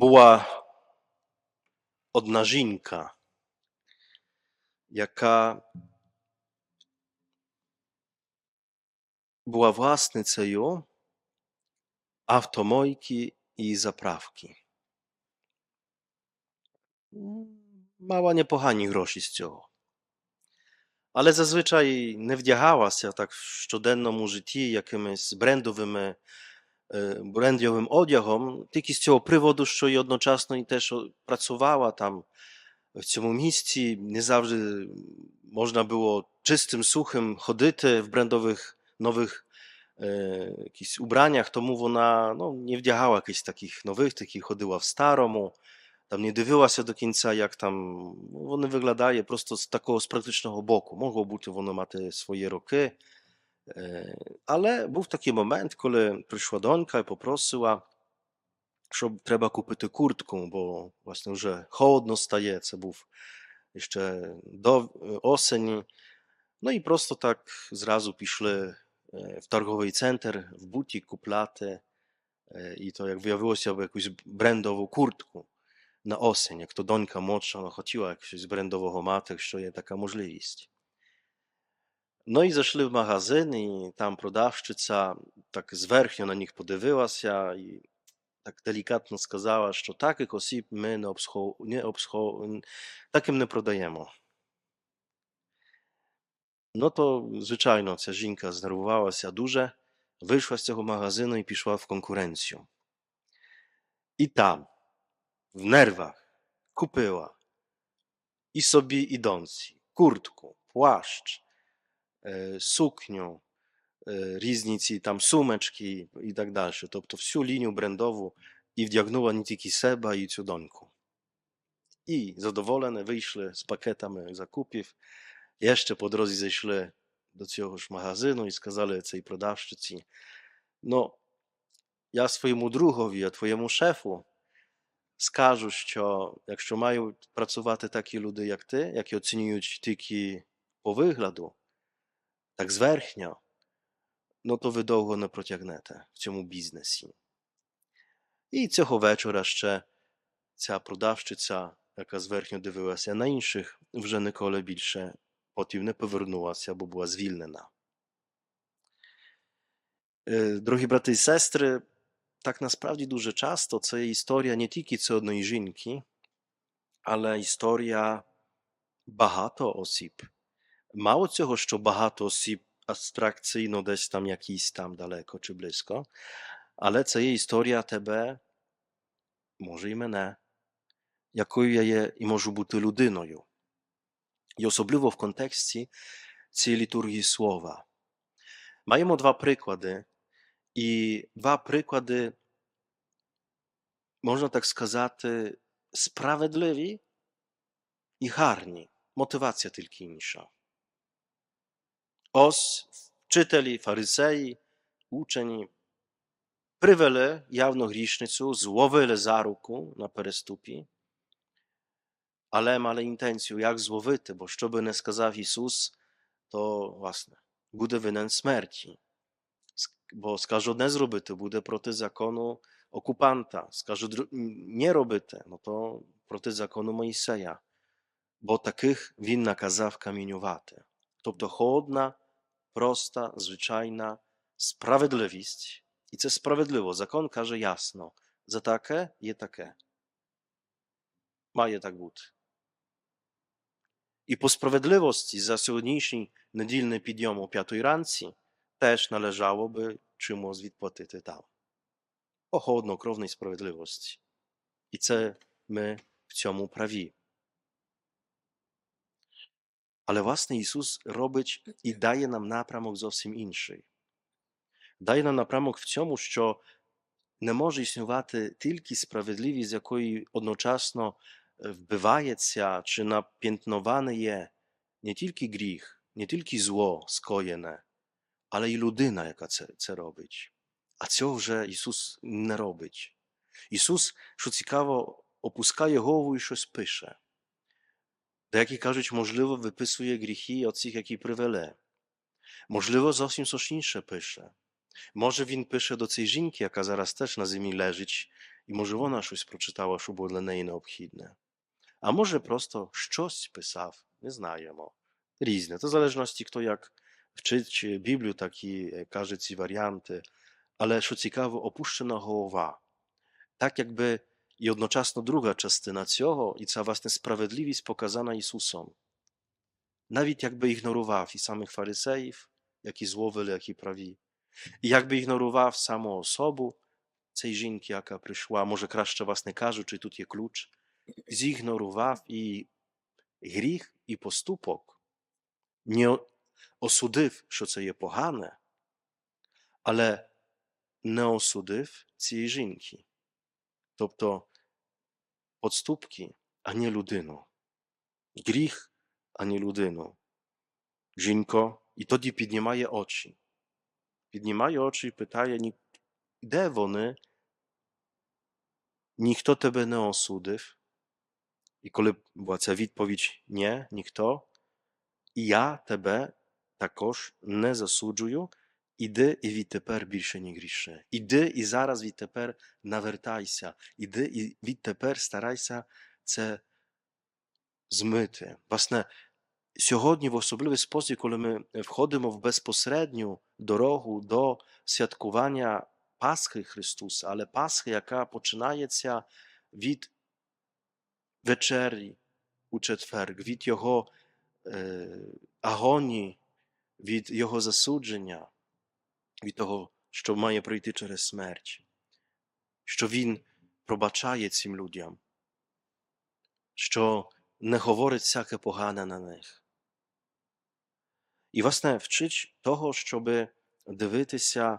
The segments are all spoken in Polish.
była odnażinka, jaka była własny ceju automojki i zaprawki. Mała niepochani grosi z ciało. Ale zazwyczaj nie wdziechała się tak w codziennym użyciu jakimiś brandowymi E, burendiowym odziechom, tylko z tego powodu, że jednocześnie też pracowała tam w tym miejscu, nie zawsze można było czystym, suchym chodyć w brandowych nowych e, ubraniach, to mówię, ona no, nie wdziała jakichś takich nowych, tylko chodziła w staromu, tam nie dywiła się do końca, jak tam no, one wyglądają, prosto z takiego z praktycznego boku. Mogło być, że ona ma te swoje roki, E, ale był taki moment, kiedy przyszła Donka i poprosiła, że trzeba kupić kurtkę, bo właśnie że chłodno staje, to był jeszcze do e, osień. No i prosto tak zrazu piszli e, w targowy center, w butik, kuplaty i to jak wyjawiło się jakąś brandową kurtkę na osień, jak to Donka młodsza no, chodziła jakąś z brandową matę, że jest taka możliwość. No i zeszli w magazyn i tam prodawczyca tak zwerchnio na nich podywyła się i tak delikatnie сказала, że takich osób my nie obsługujemy, takim nie prodajemy. No to zwyczajno ta żinka znerwowała się duże, wyszła z tego magazynu i poszła w konkurencję. I tam, w nerwach, kupiła i sobie idąc, kurtku, płaszcz, E, suknią, e, riznic tam sumeczki i tak dalej. To, to wsiu linię brandową i wdiagnęła nitiki seba i cudońku. I zadowolone wyszły z pakietami zakupów. Jeszcze po drodze zeszły do tego magazynu i skazali tej sprzedawczycy, no ja swojemu drugowi, ja twojemu szefu skażę, że jak mają pracować takie ludy jak ty, jakie oceniują tyki po wyglądu, tak zwerchnio, no to wydolgo na protiagnete w ciemu biznesie. I cechu wieczór jeszcze ta prodawczyca, jaka zwerchnio dywyła się na innych w żeny kole bilsze, po tym nie powrnuła się, bo była zwilnena. E, drogi brat i sestry, tak na sprawdzi duże czas, to co jej historia nie tylko co odnoj żynki, ale historia bahato osób, Mało цього, що багато осіб абстракційно десь там якісь там далеко чи близько, але це є історія тебе, може і мене, якою я є і можу бути людиною. І особливо в контексті цієї літургії слова. Маємо два приклади, і два приклади, можна так сказати, справедливі і гарні. Мотивація тільки інша os, czyteli, farisei, uczeni, prywele jawno hrisznicu, złowyle za ruku na perestupi, ale male intencją, jak złowyty, bo co by nie skazał Jezus, to własne, bude winen śmierci, bo skażu nie zrobyte, bude proty zakonu okupanta, skażu nie robyte, no to proty zakonu Mojseja, bo takich win nakazał kamieniowate. Тобто, ходна prosta, zwyczajna sprawiedliwość. I co sprawiedliwo, Zakonka że jasno, za takie je takie. Ma je tak być. I po sprawiedliwości za sądniejszy niedzielny podjom o 5 rancji też należałoby czymś odpłatyć tam. O chłodnokrownej sprawiedliwości. I co my w ciągu prawimy. Ale własny Jezus robić i tak. daje nam napramok zupełnie inny. Daje nam napramok w tym, że nie może istniewać tylko sprawiedliwość, z jakiej jednocześnie wbywaje się, czy napiętnowany je nie tylko grzech, nie tylko zło skojene, ale i ludyna, jaka chce robić. A co że Jezus nie robić. Jezus, co ciekawe, opuszcza głowę i coś pisze da які кажуть, можливо, виписує гріхи оцих, які привели. Можливо, зовсім щось інше пише. Може, він пише до цієї жінки, яка зараз теж на землі лежить, і може вона щось прочитала, що було для неї необхідне. A może prosto щось писав, не знаємо. Різне. To w zależności kto jak wczyć Biblię, taki każe ci warianty, ale co ciekawe, opuszczona głowa. Tak jakby i jednocześnie druga czastynacjowo i cała własna sprawiedliwość pokazana Jezusom. Nawet jakby ignorowała i samych faryzejów, jak i złowyli, jak i prawi. I jakby ignorowała samą osobę, tej żinki, jaka przyszła, może kraszcze własny każu, czy tutaj klucz, zignorowała i гріх i postupok, не осудив, що це є ale nie не tej żinki, жінки. to podstupki, a nie ludyno. Grich, a nie ludyno. Zinko, i to di nie maje oczy. Nie maje oczy i pytaje, gdzie wony, nikt to tebe nie osudyw. I kiedy była ta odpowiedź, nie, nikt, i ja tebe takoż nie zasudzuję, Іди і відтепер більше не гріши. Іди і зараз відтепер навертайся. Іди і відтепер старайся це змити. Власне, сьогодні, в особливий спосіб, коли ми е, входимо в безпосередню дорогу до святкування Пасхи Христуса, але Пасхи, яка починається від вечері у четверг, від Його е, агонії, від Його засудження від того, що має пройти через смерть, що Він пробачає цим людям, що не говорить всяке погане на них. І, власне, вчить того, щоб дивитися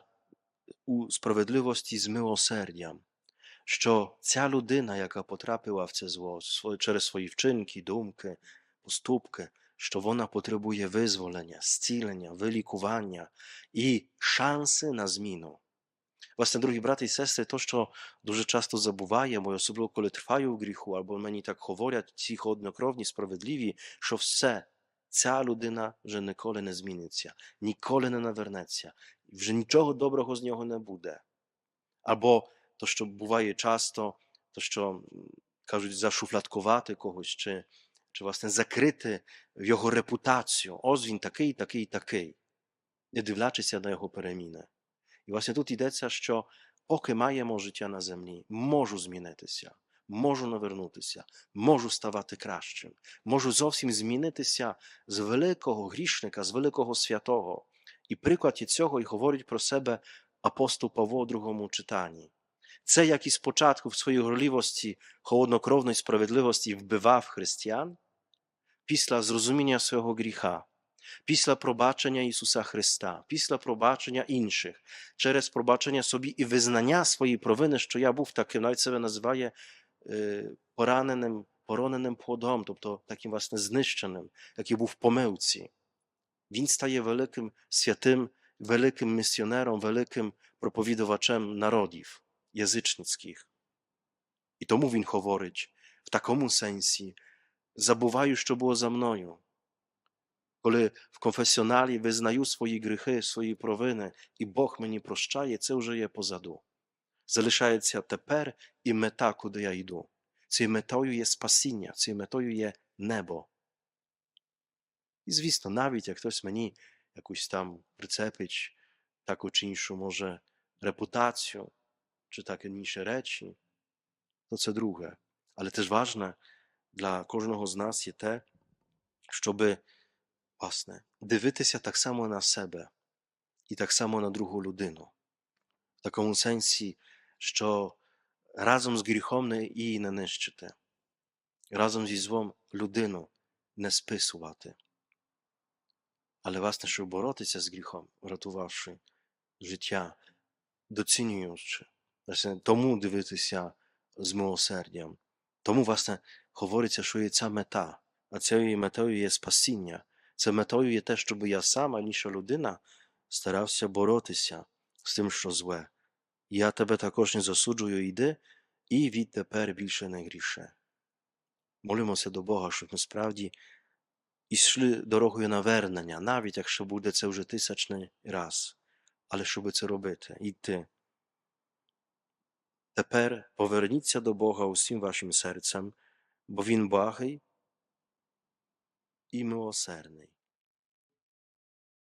у справедливості з милосердям, що ця людина, яка потрапила в це зло через свої вчинки, думки, поступки, що вона потребує визволення, зцілення, вилікування і шанси на зміну. Власне, drogi braty i sestry, to, що дуже часто забуваємо, і особливо коли триваю в гріху, або мені так говорять ці однокровні, справедливі, що все, ця людина вже ніколи не зміниться, ніколи не навернеться, вже нічого доброго з нього не буде. Або то, що буває часто, то, що кажуть, зашуфлядкувати когось, чи чи власне закрити його репутацію. Ось він такий, такий, такий, не дивлячися на його переміни. І власне тут йдеться, що поки маємо життя на землі, можу змінитися, можу навернутися, можу ставати кращим, можу зовсім змінитися з великого грішника, з великого святого. І приклад цього і говорить про себе апостол Павло у другому читанні. Це, як і спочатку в своїй горливості, холоднокровної справедливості вбивав християн, після зрозуміння свого гріха, після пробачення Ісуса Христа, після пробачення інших, через пробачення собі і визнання своєї провини, що я був таким, навіть себе називає пораненим, пороненим плодом, тобто таким власне знищеним, який був в помилці. Він стає великим святим, великим місіонером, великим проповідувачем народів. язичницьких. І тому він говорить в такому сенсі: забуваю, що було за мною. Коли в конфесіоналі визнаю свої гріхи, свої провини, і Бог мені прощає, це вже є позаду. Залишається тепер і мета, куди я йду. Цією метою є спасіння, цією метою є небо. І звісно, навіть як хтось мені якусь там прицепить таку чи іншу, може, репутацію, czy takie інші речі, то це друге. Але теж важне для кожного з нас є те, щоб, власне, дивитися так само на себе і так само на другу людину. В такому сенсі, що разом з гріхом не її не нищити, разом зі злом людину не списувати. Але, власне, щоб боротися з гріхом, рятувавши життя, доцінюючи тому дивитися з милосердям. Тому, власне, говориться, що є ця мета, а цією метою є спасіння. Це метою є те, щоб я сам, аніша людина, старався боротися з тим, що зле. Я тебе також не засуджую, йди, і відтепер більше не гріше. Молимося до Бога, щоб ми справді йшли дорогою навернення, навіть якщо буде це вже тисячний раз, але щоб це робити, йти. Тепер поверніться до Бога усім вашим серцем, бо Він благий і милосердний.